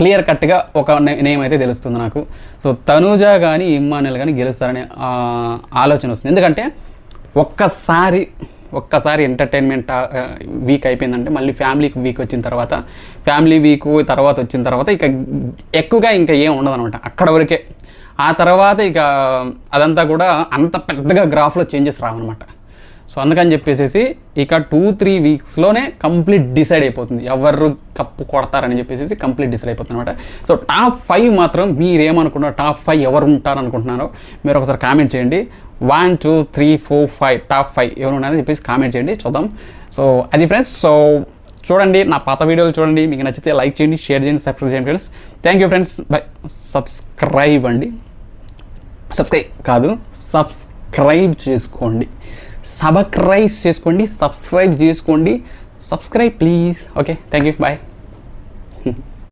Clear కట్గా ఒక name అయితే తెలుస్తుంది నాకు. సో తనూజ కానీ ఇమ్మానుయల్ కానీ గెలుస్తారనే ఆలోచన వస్తుంది. ఎందుకంటే ఒక్కసారి ఒక్కసారి ఎంటర్టైన్మెంట్ వీక్ అయిపోయిందంటే మళ్ళీ ఫ్యామిలీకి వీక్ వచ్చిన తర్వాత ఫ్యామిలీ వీక్ తర్వాత వచ్చిన తర్వాత ఇక ఎక్కువగా ఇంకా ఏం ఉండదనమాట అక్కడ వరకే. ఆ తర్వాత ఇక అదంతా కూడా అంత పెద్దగా గ్రాఫ్లో చేంజెస్ రావన్నమాట. సో అందుకని చెప్పేసి ఇక టూ త్రీ వీక్స్లోనే కంప్లీట్ డిసైడ్ అయిపోతుంది. ఎవరు కప్పు కొడతారని చెప్పేసి కంప్లీట్ డిసైడ్ అయిపోతుంది అనమాట సో టాప్ ఫైవ్ మాత్రం మీరేమనుకున్నారు? టాప్ ఫైవ్ ఎవరు ఉంటారనుకుంటున్నారో మీరు ఒకసారి కామెంట్ చేయండి. One two three four five top five ఎవరు ఉన్నారని చెప్పేసి కామెంట్ చేయండి. చూద్దాం. సో అది ఫ్రెండ్స్ సో చూడండి నా పాత వీడియోలు చూడండి. మీకు నచ్చితే లైక్ చేయండి షేర్ చేయండి సబ్స్క్రైబ్ చేయండి friends thank you friends bye subscribe అండి. సబ్స్క్రైబ్ కాదు. సబ్స్క్రైబ్ చేసుకోండి. సబ్స్క్రైబ్ చేసుకోండి సబ్స్క్రైబ్ చేసుకోండి. Subscribe please. Okay thank you bye.